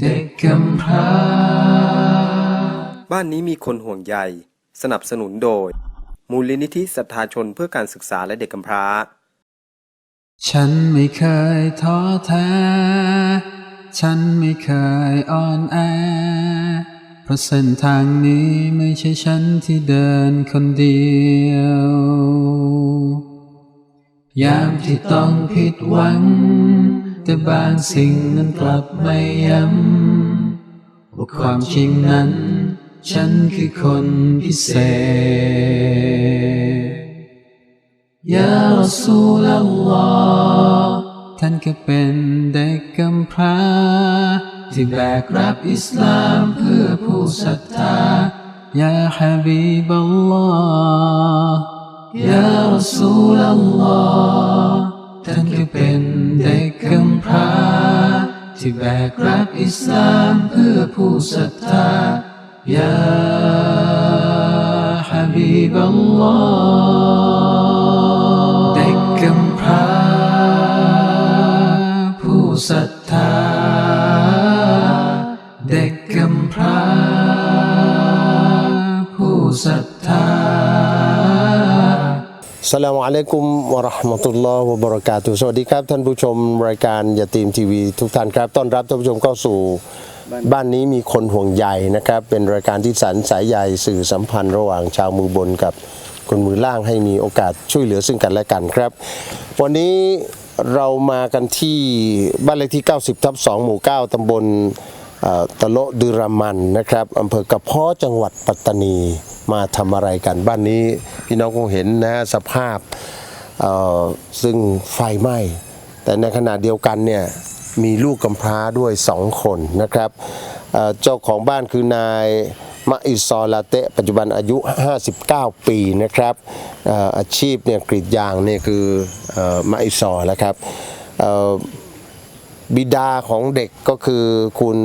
เด็กกำพร้า บ้านนี้มีคนห่วงใย สนับสนุนโดย มูลนิธิศรัทธาชนเพื่อการศึกษาและเด็กกำพร้า ฉันไม่เคยท้อแท้ ฉันไม่เคยอ่อนแอ เพราะเส้นทางนี้ไม่ใช่ฉันที่เดินคนเดียว ยามที่ต้องผิดหวัง แต่บางสิ่งนั้นกลับไม่ย้ำว่าความจริงนั้น ฉันคือคนพิเศษยารอซูลลลอฮ์ท่านก็เป็นเด็กกำพร้า ที่แบกรับอิสลามเพื่อผู้ศรัทธายาฮะบีบัลลอฮ์ยารอซูลลลอฮ์ ท่านก็เป็นเด็กกำพร้า ที่แบกรับอิสลามเพื่อผู้ศรัทธายาฮะบีบัลลอฮ์เด็กกำพร้า ผู้ศรัทธา เด็กกำพร้า ผู้ศรัทธา สลามอะลัยกุมวะเราะห์มะตุลลอฮ์วะบะเราะกาตุฮ์สวัสดีครับ ท่านผู้ชมรายการยาตีมทีวีทุกท่านครับ ต้อนรับท่านผู้ชมเข้าสู่บ้านนี้มีคนห่วงใยนะครับ เป็นรายการที่สันสายใยสื่อสัมพันธ์ระหว่างชาวมือบนกับคนมือล่างให้มีโอกาสช่วยเหลือซึ่งกันและกันครับ วันนี้เรามากันที่บ้านเลขที่ 90ทับ2หมู่ 9ตำบลเอ่อ ตะโลดือรามันนะครับอำเภอกระเพาะจังหวัดปัตตานีมาทำอะไรกันบ้านนี้ พี่น้องคงเห็นนะสภาพซึ่งไฟไหม้ แต่ในขณะเดียวกันเนี่ยมีลูกกำพร้าด้วยสองคนนะครับเจ้าของบ้านคือนายมะอิซอลาเตะปัจจุบันอายุ 59 ปีนะครับอาชีพเนี่ยกรีดยางเนี่ยคือเอ่อมะอิซอแล้วครับ บิดาของเด็กก็คือคุณ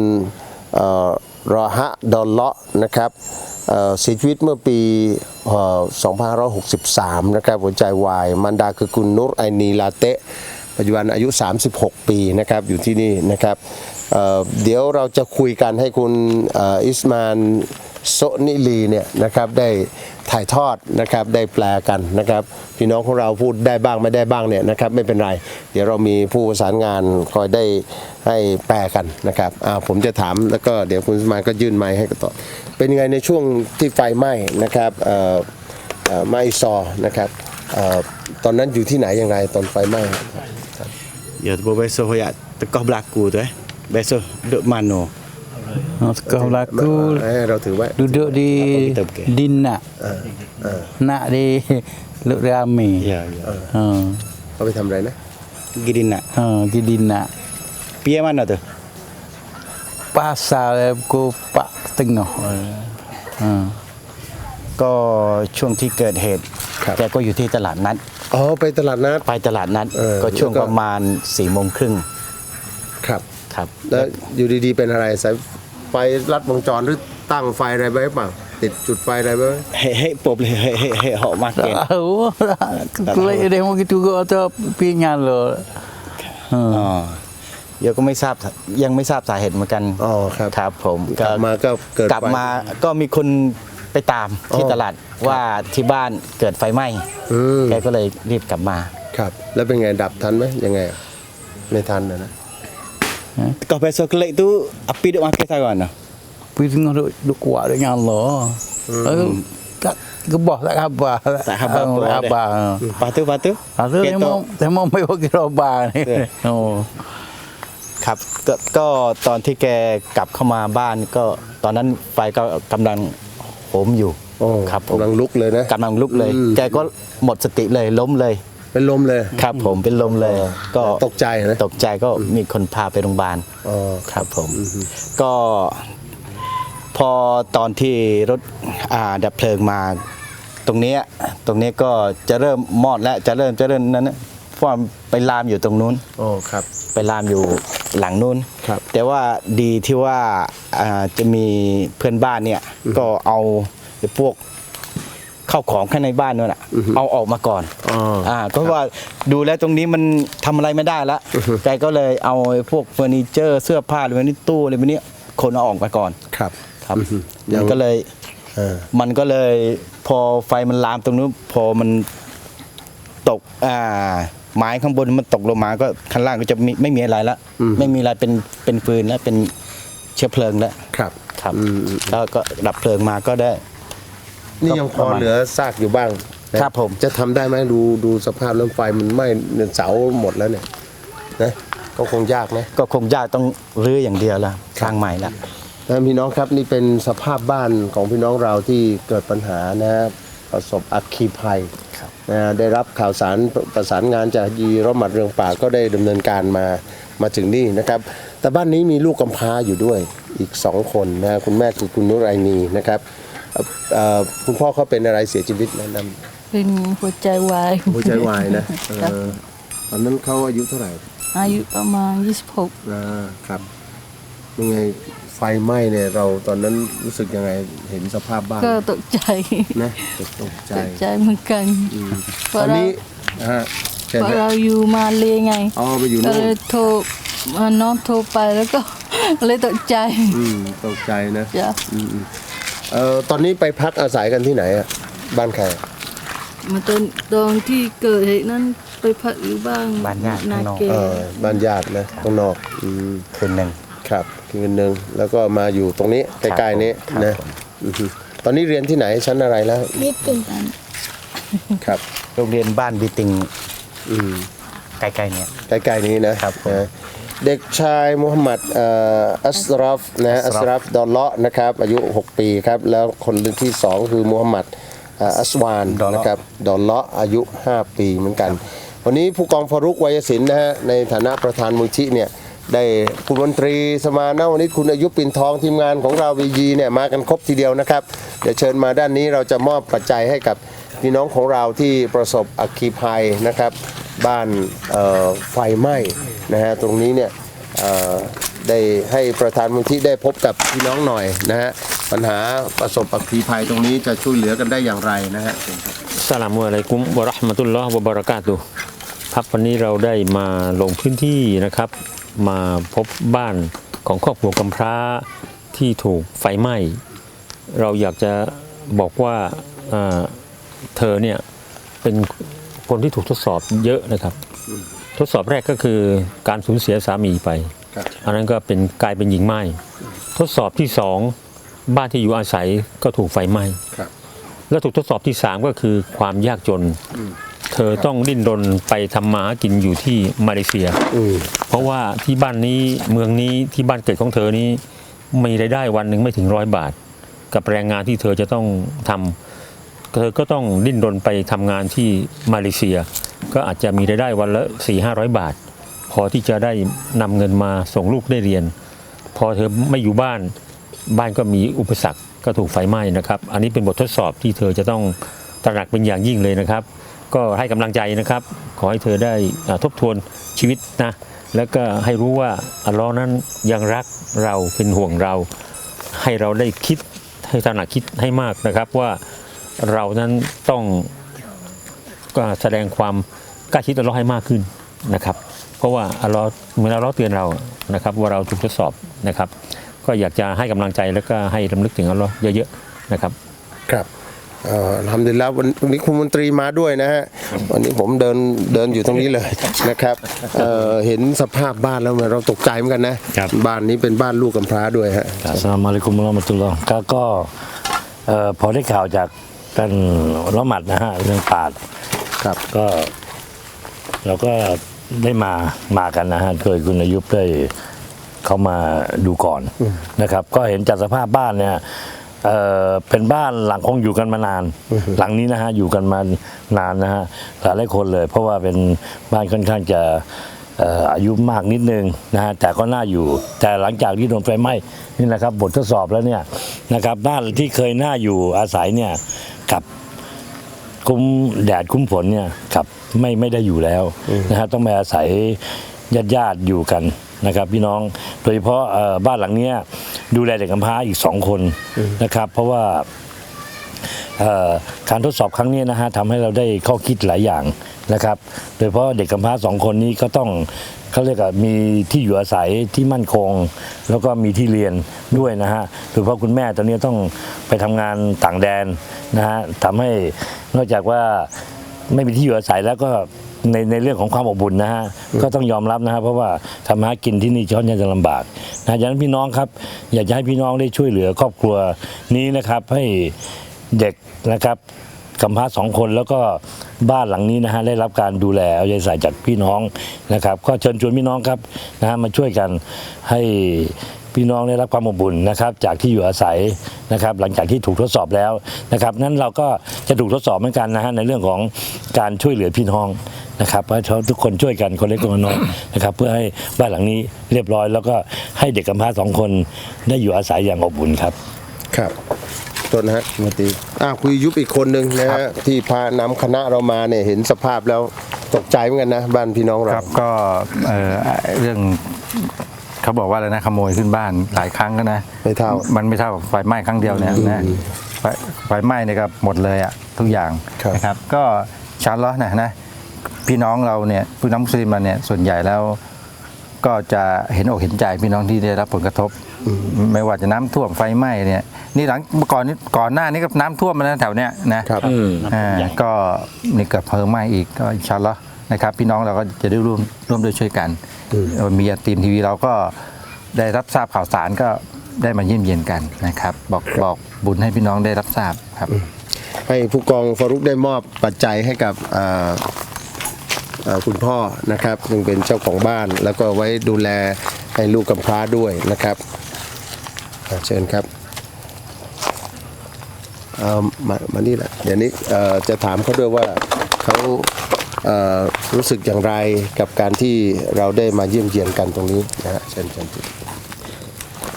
รอฮะดอลเลาะนะครับเสียชีวิตเมื่อปี 2563 นะครับหัวใจวายมันดาคือคุณนุรไอนีลาเตะปัจจุบันอายุ 36 ปีนะครับอยู่ที่นี่นะครับเเดี๋ยวเราจะคุยกันให้คุณอ่ออิสมาน โซนิลีเนี่ยนะครับได้ถ่ายทอดนะครับได้แปลกันนะครับพี่น้องของเราพูดได้บ้างไม่ได้บ้างเนี่ยนะครับไม่เป็นไร เดี๋ยวเรามีผู้ประสานงานคอยได้ให้แปลกันนะครับอ่าผมจะถามแล้วก็เดี๋ยวคุณสมานก็ยื่นไมค์ให้กันต่อเป็นยังไงในช่วงที่ไฟไหม้นะครับเอ่อเอ่อไหม้ซอนะครับเอ่อตอนนั้นอยู่ที่ไหนอย่างไรตอนไฟไหม้ Ya tu besok hoyak tekah berlaku tu eh. Besok duduk mano. Oh, Sekolah berlaku เอ้ยเราถือไว้ duduk di Apa kita pakai? di nak. Nak di Luk Rame. Ya, ya. Ha. เขาไปทำอะไรนะ Gini nak. Ha, di di nak. Piye mana tu? Pasal pukul 4 tengah. Ha. ก็ช่วงที่เกิดเหตุครับแกก็อยู่ที่ตลาดนัดอ๋อไปตลาดนัดไปตลาดนัดเออก็ช่วงแล้วก็ประมาณ4ี่โมงครึ่งครับครับ แล้วอยู่ดีๆเป็นอะไรสาย ไฟลัดวงจรหรือตั้งไฟอะไรไว้เปล่าติดจุดไฟอะไรไว้ไหมเฮ้เฮ้ปบเลยเฮ้เฮ้เฮ้เหาะมาเก่ง Tahu. Kelik dia mau gitu go atau pingan lo. อ๋อเดี๋ยวก็ไม่ทราบยังไม่ทราบสาเหตุเหมือนกันอ๋อครับครับผมกลับมาก็เกิดกลับมาก็มีคนไปตามที่อ๋อ ตลาดว่าที่บ้านเกิดไฟไหม้อืมแกก็เลยรีบกลับมา ครับ แล้วเป็นไงดับทันไหมยังไงอะไม่ทันนะนะ Kau besok kelik tu api duk makan sawan dah. Pi tengah duk duk kuat duk nyala. Hmm. Tak gebah tak khabar. Tak khabar Ah, apa tak dah. khabar. Lepas tu, lepas tu. Ada ketok. dia mau dia mau mai bagi roba ni. Betul. Oh. ครับก็ก็ตอนที่แกกลับเข้ามาบ้านก็ตอนนั้นไฟก็กำลังโหมอยู่โอ้ครับผม กำลังลุกเลยนะ กำลังลุกเลยอืมแกก็หมดสติเลยล้มเลย เป็นลมเลย ครับผมเป็นลมเลย ก็ตกใจนะตกใจก็มีคนพาไปโรงพยาบาลอ๋อครับผมก็พอตอนที่รถอ่าดับเพลิงมาตรงเนี้ยตรงเนี้ยก็จะเริ่มมอดแล้วจะเริ่มจะเริ่มนั้นนะเพราะว่าไปลามอยู่ตรงนู้นโอ้ครับ ไปลามอยู่หลังนู้นครับแต่ว่าดีที่ว่าอ่าจะมีเพื่อนบ้านเนี่ยก็เอาไอ้พวก เข้าของข้างในบ้านนั่นแหละเอาออกมาก่อนอ๋ออ่าเพราะว่าดูแล้วตรงนี้มันทำอะไรไม่ได้แล้วแกก็เลยเอาไอ้พวกเฟอร์นิเจอร์เสื้อผ้าอะไรพวกนี้ตู้อะไรพวกนี้คนเอาออกมาก่อนครับครับยัมังนก็เลยเออมันก็เลยพอไฟมันลามตรงนู้นพอมันตกอ่าไม้ข้างบนมันตกลงมาก็ข้างล่างก็จะไม่ไม่มีอะไรละไม่มีอะไรเป็นเป็นฟืนแล้วเป็นเชื้อเพลิงแล้วครับ ครับอืมอืมแล้วก็ดับเพลิงมาก็ได้ นี่ยังพอเหลือซากอยู่บ้างนะครับผม จะทำได้ไหมดูดูสภาพเรื่องไฟมันไหม้เนี่ยเสาหมดแล้วเนี่ยนะก็คงยากนะ ก็คงยากต้องรื้ออย่างเดียวละสร้างใหม่ละนะพี่น้องครับนี่เป็นสภาพบ้านของพี่น้องเราที่เกิดปัญหานะครับประสบอัคคีภัยนะได้รับข่าวสารประสานงานจากยีรหมัดเรืองป่าก็ได้ดำเนินการมามาถึงนี่นะครับ แต่บ้านนี้มีลูกกำพร้าอยู่ด้วยอีกสองคนนะคุณแม่คือคุณนุไรนีนะครับเอ่อเอ่อ คุณพ่อเขาเป็นอะไรเสียชีวิตแนะนำเป็นหัวใจวายหัวใจวายนะเออตอนนั้นเขาอายุเท่าไหร่ อายุประมาณ 26นะครับยังไงไฟไหม้เนี่ยเราตอนนั้นรู้สึกยังไงเห็นสภาพบ้านก็ตกใจนะตกใจตกใจเหมือนกันเพตอราะนเรานี้ฮะเชิญเพราะฮะเราอยู่มาเลยไงอ๋อไปอยู่ก็นู่นเลยโทรมาน้องโทรไปแล้วก็เลยตกใจ อืมตกใจนะจ้ะอืมอืม เอ่อตอนนี้ไปพักอาศัยกันที่ไหนอะบ้านใครอะมาตอนตอนที่เกิดเหตุนั้นไปพักอยู่บ้านบ้านญาติข้างนอก เกเออบ้านญาตินะข้างนอกอืมคืนหนึ่งครับคืนหนึ่งแล้วก็มาอยู่ตรงนี้ใกล้ๆนี้ครับนะผมอือฮึตอนนี้เรียนที่ไหนชั้นอะไรแล้วครับโรงเรียนบ้านบีติงอืม ใกล้ๆเนี่ย ใกล้ๆนี้นะครับผม นะ เด็กชายมูฮัมหมัดเอ่ออัสรอฟนะอัอัสสรรออฟฟดอลเลาะนะครับอายุ 6 ปีครับแล้วคนที่ 2 คือมูฮัมหมัดเอ่ออัสวานนะครับดอลเลาะอายุ 5 ปีเหมือนกัน วันนี้ผู้กองฟารุกวัยศิลป์นะฮะในฐานะประธานมูลที่เนี่ยได้คุณมนตรีสมานวันนี้คุณอายุปิ่นทองทีมงานของเราวีจีเนี่ยมากันครบทีเดียวนะครับ เดี๋ยวเชิญมาด้านนี้เราจะมอบปัจจัยให้กับพี่น้องของเราที่ประสบอัคคีภัยนะครับ บ้านไฟไหม้นะฮะตรงนี้เนี่ยได้ให้ประธานมูลที่ได้พบกับพี่น้องหน่อยนะฮะปัญหาประสบอัคคีภัยตรงนี้จะช่วยเหลือกันได้อย่างไรนะฮะสลามอะลัยกุมวะราะห์มะตุลลอฮ์วะบะเราะกาตุครับวันนี้เราได้มาลงพื้นที่นะครับ มาพบบ้านของครอบครัวกำพร้าที่ถูกไฟไหม้ เราอยากจะบอกว่าเธอเนี่ยเป็น คนที่ถูกทดสอบเยอะนะครับ ทดสอบแรกก็คือการสูญเสียสามีไปครับอันนั้นก็เป็นกลายเป็นหญิงไหม้ทดสอบที่สองบ้านที่อยู่อาศัยก็ถูกไฟไหม้ครับแล้วถูกทดสอบที่3ก็คือความยากจน เธอต้องดิ้นรนไปทำมาหากินอยู่ที่มาเลเซียอืมเพราะว่าที่บ้านนี้เมืองนี้ที่บ้านเกิดของเธอนี้มีรายได้วันหนึ่งไม่ถึงร้อยบาท กับแรงงานที่เธอจะต้องทำ เธอก็ต้องดิ้นรนไปทำงานที่มาเลเซีย ก็อาจจะมีรายได้วันละ4ี่ห้าร้อยบาท พอที่จะได้นำเงินมาส่งลูกได้เรียน พอเธอไม่อยู่บ้านบ้านก็มีอุปสรรคก็ถูกไฟไหม้นะครับ อันนี้เป็นบททดสอบที่เธอจะต้องตระหนักเป็นอย่างยิ่งเลยนะครับ ก็ให้กำลังใจนะครับ ขอให้เธอได้ทบทวนชีวิตนะแล้วก็ให้รู้ว่าอัลลอฮ์นั้นยังรักเราเป็นห่วงเรา ให้เราได้คิดให้ตระหนักคิดให้มากนะครับว่า เรานั้นต้องก็แสดงความกล้าคิดอัลลอฮ์ให้มากขึ้นนะครับ เพราะว่าอัลลอฮ์เหมือนอัลลอฮ์เตือนเรานะครับ ว่าเราถูกทดสอบนะครับ ก็อยากจะให้กำลังใจแล้วก็ให้รำลึกถึงอัลลอฮ์เยอะๆนะครับ ครับเอ่อทำดีแล้ววันวันนี้คุณมนตรีมาด้วยนะฮะวันนี้ผมเดินเดินอยู่ตรงนี้เลยนะครับเอ่อเห็นสภาพบ้านแล้วเราตกใจเหมือนกันนะครับบ้านนี้เป็นบ้านลูกกำพร้าด้วยฮะอัสสลามุอะลัยกุมวะเราะห์มะตุลลอฮ์ก็ก็เอ่อพอได้ข่าวจาก ท่านละหมัดนะฮะเรื่องปาดครับก็เราก็ได้มามากันนะฮะเคยคุณอายุได้เขามาดูก่อนนะครับ ก็เห็นจากสภาพบ้านเนี่ยเอ่อเป็นบ้านหลังคงอยู่กันมานาน หลังนี้นะฮะอยู่กันมานานนะฮะหลายหลายคนเลย เพราะว่าเป็นบ้านค่อนข้างจะเอายุมากนิดนึงนะฮะแต่ก็น่าอยู่ แต่หลังจากที่โดนไฟไหม้นี่นะครับบททดสอบแล้วเนี่ยนะครับบ้านที่เคยน่าอยู่อาศัยเนี่ยกับคุ้มแดดคุ้มฝนเนี่ยกับไม่ไม่ได้อยู่แล้วนะฮะต้องไปอาศัยญาติญาติอยู่กันนะครับพี่น้องโดยเฉพาะบ้านหลังเนี้ยดูแลเด็กกำพร้าอีกสองคนนะครับ เพราะว่า การทดสอบครั้งนี้นะฮะทำให้เราได้ข้อคิดหลายอย่างนะครับ โดยเฉพาะเด็กกำพร้าสองคนนี้ก็ต้องเขาเรียกว่ามีที่อยู่อาศัยที่มั่นคง แล้วก็มีที่เรียนด้วยนะฮะโดยเฉพาะคุณแม่ตอนนี้ต้องไปทำงานต่างแดนนะฮะทำให้นอกจากว่าไม่มีที่อยู่อาศัยแล้วก็ในในเรื่องของความอบอุ่นนะฮะก็ต้องยอมรับนะฮะเพราะว่าทำหากินที่นี่ค่อนข้างจะลำบากนะฉะนั้นพี่น้องครับ อยากจะให้พี่น้องได้ช่วยเหลือครอบครัวนี้นะครับให้ เด็กนะครับกำพร้าสองคนแล้วก็บ้านหลังนี้นะฮะได้รับการดูแลเอาใจใส่จากพี่น้องนะครับ ก็เชิญชวนพี่น้องครับนะฮะมาช่วยกันให้พี่น้องได้รับความอบอุ่นนะครับ จากที่อยู่อาศัยนะครับ หลังจากที่ถูกทดสอบแล้วนะครับ นั้นเราก็จะถูกทดสอบเหมือนกันนะฮะในเรื่องของการช่วยเหลือพี่น้องนะครับเพราะฉะนั้นทุกคนช่วยกันคนเล็กคนน้อยนะครับ เพื่อให้บ้านหลังนี้เรียบร้อย แล้วก็ให้เด็กกำพร้าสองคนได้อยู่อาศัยอย่างอบอุ่นครับครับ ต้นนะฮะมาตีอ่าคุยยุบอีกคนหนึ่งนะฮะที่พานำคณะเรามาเนี่ยเห็นสภาพแล้วตกใจเหมือนกันนะบ้านพี่น้องเราครับก็เอ่อเรื่องเขาบอกว่าอะไรนะขโมยขึ้นบ้านหลายครั้งก็นะไม่เท่ามันไม่เท่ากับไฟไหม้ครั้งเดียวเนี่ยนะไฟไฟไหม้เนี่ยก็หมดเลยอะทุกอย่างครับนะครับ ก็ชาร์ลอตนะนะพี่น้องเราเนี่ยพี่น้องมุสลิมเราเนี่ยส่วนใหญ่แล้ว ก็จะเห็นอกเห็นใจพี่น้องที่ได้รับผลกระทบ ไม่ว่าจะน้ำท่วมไฟไหม้เนี่ยนี่หลังก่อนนี้ก่อนหน้านี้ก็น้ำท่วมมาแล้วแถวเนี้ยนะครับอ่าก็นี่กับเพลิงไหม้อีกก็อินชาอัลลอฮ์นะครับ พี่น้องเราก็จะได้ร่วมร่วมด้วยช่วยกันเอ่อมียาตีมทีวีเราก็ได้รับทราบข่าวสารก็ได้มาเยี่ยมเยียนกันนะครับ บอกบอกบุญให้พี่น้องได้รับทราบครับ ให้ผู้กองฟารุกได้มอบปัจจัยให้กับเอ่อเอ่อ คุณพ่อนะครับซึ่งเป็นเจ้าของบ้าน แล้วก็ไว้ดูแลให้ลูกกำพร้าด้วยนะครับเชิญครับมามานี่แหละเดี๋ยวนี้จะถามเขาด้วยว่าเขารู้สึกอย่างไรกับการที่เราได้มาเยี่ยมเยียนกันตรงนี้นะฮะเชิญเชิญ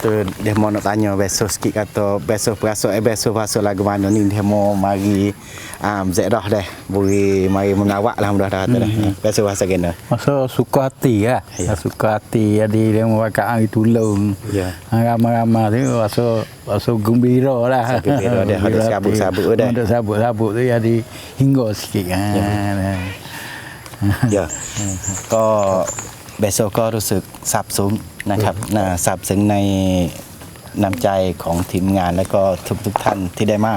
Tu, dia mau nak tanya besok sikit kata besok perasok eh besok perasok lagu mana ni dia mau mari um, Zedah dah beri mari mengawak lah mudah dah kata dah hmm. besok perasok kena masa suka hati lah ya. yeah. suka hati jadi dia mau pakai hari tulung ya. yeah. ramah-ramah tu masa masa gembira lah gembira dia ada sabuk-sabuk dah ada sabuk-sabuk tu jadi hingga sikit ah, ya yeah. yeah. kau besok kau rasa sabsung โซก็รู้สึกซาบซึ้งนะครับนะซาบซึ้งในน้ำใจของทีมงานและก็ทุกๆท่านที่ได้มา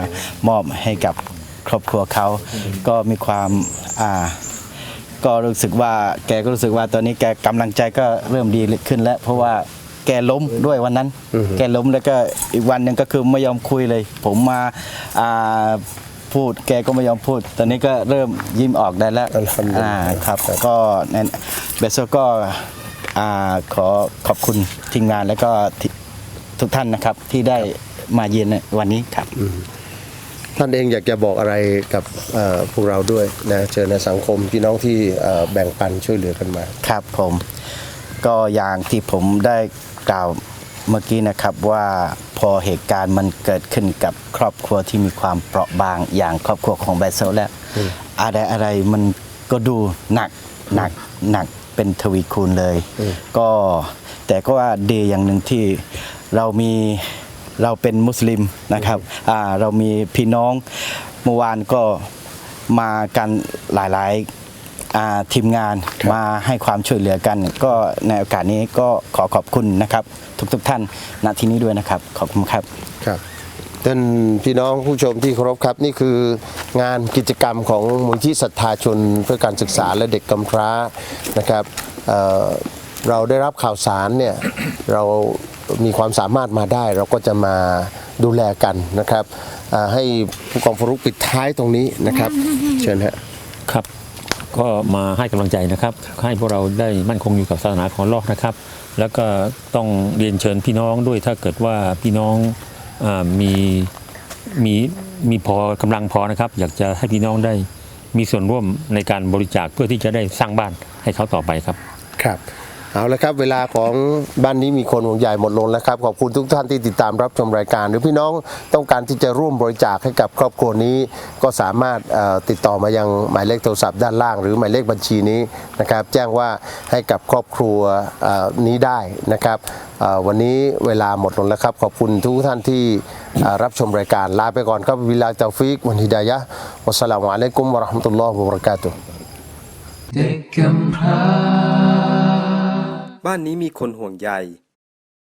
มอบให้กับครอบครัวเขา ก็มีความอ่าก็รู้สึกว่าแกก็รู้สึกว่าตอนนี้แกกำลังใจก็เริ่มดีขึ้นแล้ว เพราะว่าแกล้มด้วยวันนั้น แกล้มแล้วก็อีกวันหนึ่งก็คือไม่ยอมคุยเลย ผมมาอ่าพูดแกก็ไม่ยอมพูด ตอนนี้ก็เริ่มยิ้มออกได้แล้วอัลฮัมดุลิลลาห์อ่าครับก็นั่นเบสโซก็อ่า ขอขอบคุณทีมงานและก็ที่ทุกท่านนะครับที่ได้มาเยือนในวันนี้ครับท่านเองอยากจะบอกอะไรกับเอ่อพวกเราด้วยนะเชิญในสังคมพี่น้องที่เอ่อแบ่งปันช่วยเหลือกันมา ครับผม ก็อย่างที่ผมได้กล่าวเมื่อกี้นะครับว่าพอเหตุการณ์มันเกิดขึ้นกับครอบครัวที่มีความเปราะบางอย่างครอบครัวของแบสเซลแล้วอะไรอะไรมันก็ดูหนักหนักหนัก เป็นทวีคูณเลย ก็แต่ก็ว่าดีอย่างหนึ่งที่เรามีเราเป็นมุสลิมนะครับอ่าเรามีพี่น้องเมื่อวานก็มากันหลายๆอ่าทีมงานมาให้ความช่วยเหลือกัน ก็ในโอกาสนี้ก็ขอขอบคุณนะครับ ทุกๆท่านณที่นี้ด้วยนะครับ ขอบคุณครับครับ ท่านพี่น้องผู้ชมที่เคารพครับนี่คืองานกิจกรรมของมูลที่ศรัทธาชนเพื่อการศึกษาและเด็กกำพร้านะครับเเราได้รับข่าวสารเนี่ยเรามีความสามารถมาได้ เราก็จะมาดูแลกันนะครับให้ผู้กองฟรุกปิดท้ายตรงนี้นะครับ เชิญฮะครับ ก็มาให้กำลังใจนะครับ ให้พวกเราได้มั่นคงอยู่กับศาสนาของลอฮ์นะครับ แล้วก็ต้องเรียนเชิญพี่น้องด้วยถ้าเกิดว่าพี่น้อง มีมีมีพอกำลังพอนะครับ อยากจะให้พี่น้องได้มีส่วนร่วมในการบริจาคเพื่อที่จะได้สร้างบ้านให้เขาต่อไปครับครับ เอาละครับเวลาของบ้านนี้มีคนห่วงใหญ่หมดลงแล้วครับขอบคุณทุกท่านที่ติดตามรับชมรายการ หรือพี่น้องต้องการที่จะร่วมบริจาคให้กับครอบครัวนี้ก็สามารถติดต่อมายังหมายเลขโทรศัพท์ด้านล่าง หรือหมายเลขบัญชีนี้นะครับ แจ้งว่าให้กับครอบครัวนี้ได้นะครับวันนี้เวลาหมดลงแล้วครับ ขอบคุณทุกท่านที่รับชมรายการลาไปก่อนครับวิลาเตฟิกวันฮิดายะวัสสลามุอะลัยกุมวะราะห์มะตุลลอฮ์วะบะเรากาตุ้า บ้านนี้มีคนห่วงใย